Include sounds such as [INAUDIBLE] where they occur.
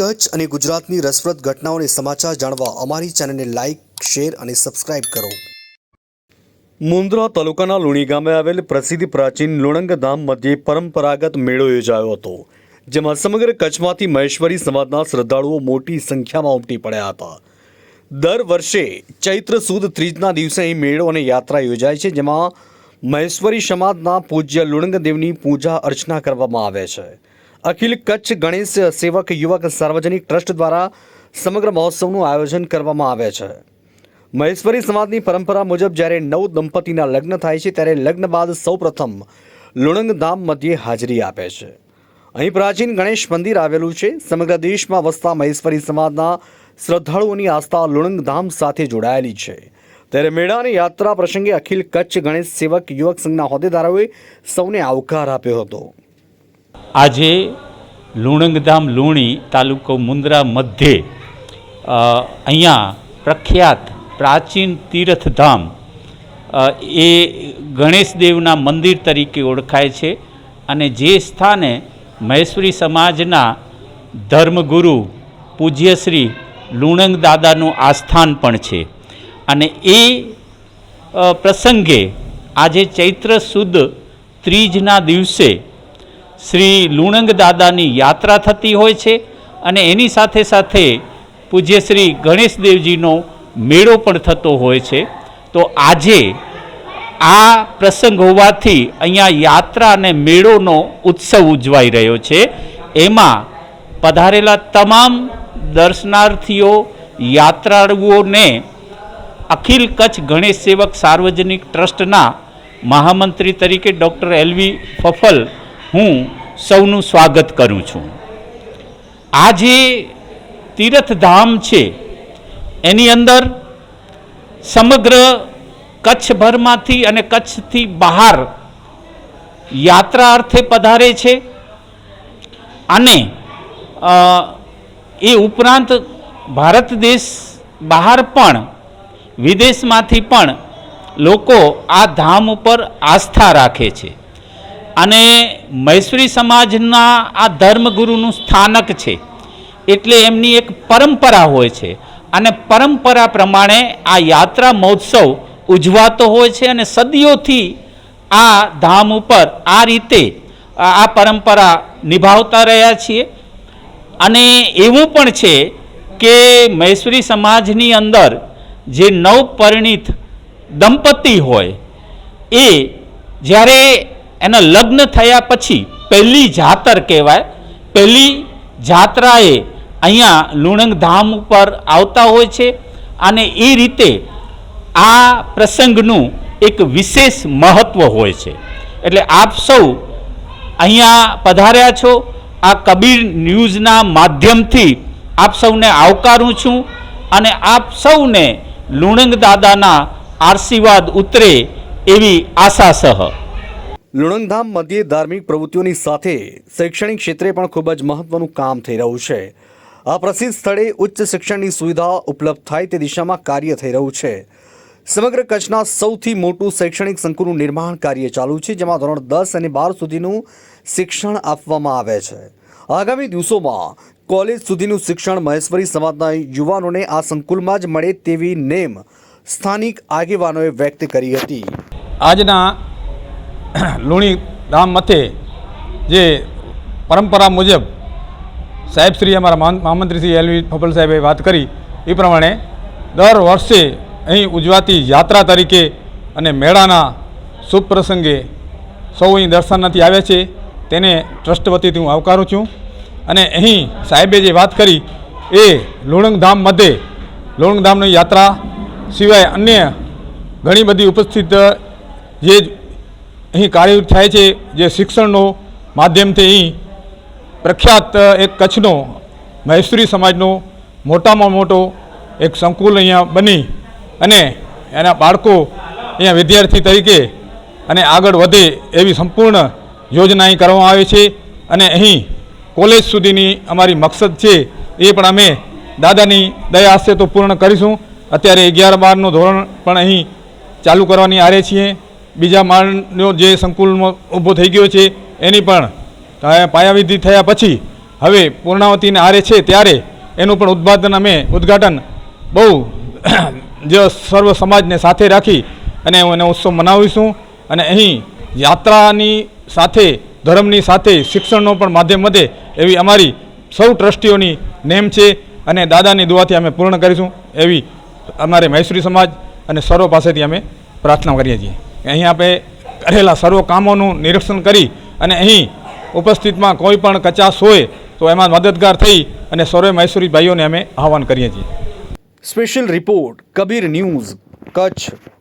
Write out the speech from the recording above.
કચ્છ અને ગુજરાતની રસપ્રદ ઘટનાઓને સમાચાર જાણવા અમારી ચેનલને લાઇક શેર અને સબસ્ક્રાઇબ કરો. મુન્દ્રા તાલુકાના લુણી ગામે આવેલ પ્રસિદ્ધ પ્રાચીન લુણંગ ધામ મધ્યે પરંપરાગત મેળો યોજાયો હતો, જેમાં સમગ્ર કચ્છમાંથી મહેશ્વરી સમાજના શ્રદ્ધાળુઓ મોટી સંખ્યામાં ઉમટી પડ્યા હતા. દર વર્ષે ચૈત્ર સુદ ત્રીજના દિવસે અહીં મેળો અને યાત્રા યોજાય છે, જેમાં મહેશ્વરી સમાજના પૂજ્ય લુણંગદેવની પૂજા અર્ચના કરવામાં આવે છે. અખિલ કચ્છ ગણેશ સેવક યુવક સાર્વજનિક ટ્રસ્ટ દ્વારા સમગ્ર મહોત્સવનું આયોજન કરવામાં આવે છે. મહેશ્વરી સમાજની પરંપરા મુજબ જ્યારે નવ દંપતીના લગ્ન થાય છે, ત્યારે લગ્ન બાદ સૌપ્રથમ લુણંગ ધામ મધ્યે હાજરી આપે છે. અહીં પ્રાચીન ગણેશ મંદિર આવેલું છે. સમગ્ર દેશમાં વસતા મહેશ્વરી સમાજના શ્રદ્ધાળુઓની આસ્થા લુણંગ ધામ સાથે જોડાયેલી છે. ત્યારે મેળાની યાત્રા પ્રસંગે અખિલ કચ્છ ગણેશ સેવક યુવક સંઘના હોદ્દેદારોએ સૌને આવકાર આપ્યો હતો. આજે લુણંગધામ લુણી તાલુકો મુન્દ્રા મધ્યે અહીંયા પ્રખ્યાત પ્રાચીન તીર્થધામ એ ગણેશદેવના મંદિર તરીકે ઓળખાય છે અને જે સ્થાને મહેશ્વરી સમાજના ધર્મગુરુ પૂજ્યશ્રી લુણંગ દાદાનું આસ્થાન પણ છે. અને એ પ્રસંગે આજે ચૈત્ર સુદ ત્રીજના દિવસે શ્રી લુણંગ દાદાની યાત્રા થતી હોય છે અને એની સાથે સાથે પૂજ્ય શ્રી ગણેશદેવજીનો મેળો પણ થતો હોય છે. તો આજે આ પ્રસંગ હોવાથી અહીંયા યાત્રા અને મેળોનો ઉત્સવ ઉજવાઈ રહ્યો છે. એમાં પધારેલા તમામ દર્શનાર્થીઓ, યાત્રાળુઓને અખિલ કચ્છ ગણેશ સેવક સાર્વજનિક ટ્રસ્ટના મહામંત્રી તરીકે ડૉક્ટર એલવી ફફલ હું સૌનું સ્વાગત કરું છું. આ જે તીર્થધામ છે. એની અંદર સમગ્ર કચ્છભરમાંથી અને કચ્છથી બહાર યાત્રા અર્થે પધારે છે. અને એ ઉપરાંત ભારત દેશ બહાર પણ, વિદેશમાંથી પણ લોકો આ ધામ ઉપર આસ્થા રાખે છે. અને મૈસૂરી સમાજના આ ધર્મગુરુનું સ્થાનક છે. એટલે એમની એક પરંપરા હોય છે. અને પરંપરા પ્રમાણે આ યાત્રા મહોત્સવ ઉજવાતો હોય છે અને સદીઓથી આ ધામ ઉપર આ રીતે આ પરંપરા નિભાવતા રહ્યા છીએ. અને એવું પણ છે કે મૈસૂરી સમાજની અંદર જે નવપરિણીત દંપતી હોય, એ જ્યારે એના લગ્ન થયા પછી પહેલી જાતર કહેવાય. પહેલી જાત્રાએ અહીંયા લુણંગ ધામ ઉપર આવતા હોય છે અને એ રીતે આ પ્રસંગનું એક વિશેષ મહત્ત્વ હોય છે. એટલે આપ સૌ અહીંયા પધાર્યા છો. આ કબીર ન્યૂઝના માધ્યમથી આપ સૌને આવકારું છું અને આપ સૌને લુણંગ દાદાના આશીર્વાદ ઉતરે એવી આશા સહ. લુણંગધામ મધ્યે ધાર્મિક પ્રવૃત્તિઓની સાથે શૈક્ષણિક ક્ષેત્રે પણ ખૂબ જ મહત્વનું કામ થઈ રહ્યું છે. આ પ્રસિદ્ધ સ્થળે ઉચ્ચ શિક્ષણની સુવિધા ઉપલબ્ધ થાય તે દિશામાં કાર્ય થઈ રહ્યું છે. સમગ્ર કચ્છના સૌથી મોટું શૈક્ષણિક સંકુલનું નિર્માણ કાર્ય ચાલુ છે, જેમાં ધોરણ દસ અને બાર સુધીનું શિક્ષણ આપવામાં આવે છે. આગામી દિવસોમાં કોલેજ સુધીનું શિક્ષણ મહેશ્વરી સમાજના યુવાનોને આ સંકુલમાં જ મળે તેવી નેમ સ્થાનિક આગેવાનોએ વ્યક્ત કરી હતી. આજના લુણી ધામ મથે જે પરંપરા મુજબ સાહેબ શ્રી અમારા મહામંત્રીશ્રી મહામંત્રી શ્રી એલવી ફફલ સાહેબે વાત કરી, એ પ્રમાણે દર વર્ષે અહીં ઉજવાતી યાત્રા તરીકે અને મેળાના શુભ પ્રસંગે સૌ અહીં દર્શનાર્થી આવ્યા છે. તેને ટ્રસ્ટ વતીથી હું આવકારું છું. અને અહીં સાહેબે જે વાત કરી, એ લુણંગધામ મધ્યે લુણંગધામની યાત્રા સિવાય અન્ય ઘણી બધી ઉપસ્થિત જે અહીં કાર્યરત થાય છે જે શિક્ષણનો માધ્યમથી અહીં પ્રખ્યાત એક કચ્છનો મહેશ્વરી સમાજનો મોટામાં મોટો એક સંકુલ અહીંયા બની અને એના બાળકો અહીંયા વિદ્યાર્થી તરીકે અને આગળ વધે એવી સંપૂર્ણ યોજના અહીં કરવામાં આવે છે અને અહીં કોલેજ સુધીની અમારી મકસદ છે એ પણ અમે દાદાની દયા હશે તો પૂર્ણ કરીશું. અત્યારે અગિયાર બારનું ધોરણ પણ અહીં ચાલુ કરવાની આરે છીએ. બીજા માળનો જે સંકુલમાં ઊભો થઈ ગયો છે, એની પણ પાયાવિધિ થયા પછી હવે પૂર્ણાવતીને આરે છે ત્યારે એનું પણ ઉદ્ઘાટન અમે ઉદ્ઘાટન બહુ [CLEARS THROAT] જે સર્વ સમાજને સાથે રાખી અને એને ઉત્સવ મનાવીશું. અને અહીં યાત્રાની સાથે, ધર્મની સાથે, શિક્ષણનો પણ માધ્યમ વધે એવી અમારી સૌ ટ્રસ્ટીઓની નેમ છે અને દાદાની દુઆથી અમે પૂર્ણ કરીશું એવી અમારે મૈસૂરી સમાજ અને સર્વ પાસેથી અમે પ્રાર્થના કરીએ છીએ. અહીં આપણે કરેલા સર્વ કામોનું નિરીક્ષણ કરી અને અહીં ઉપસ્થિતમાં કોઈ પણ કચાશ હોય તો એમાં મદદગાર થઈ અને સર્વે મૈસુરી ભાઈઓને અમે આહવાન કરીએ છીએ. Special report Kabir news Kutch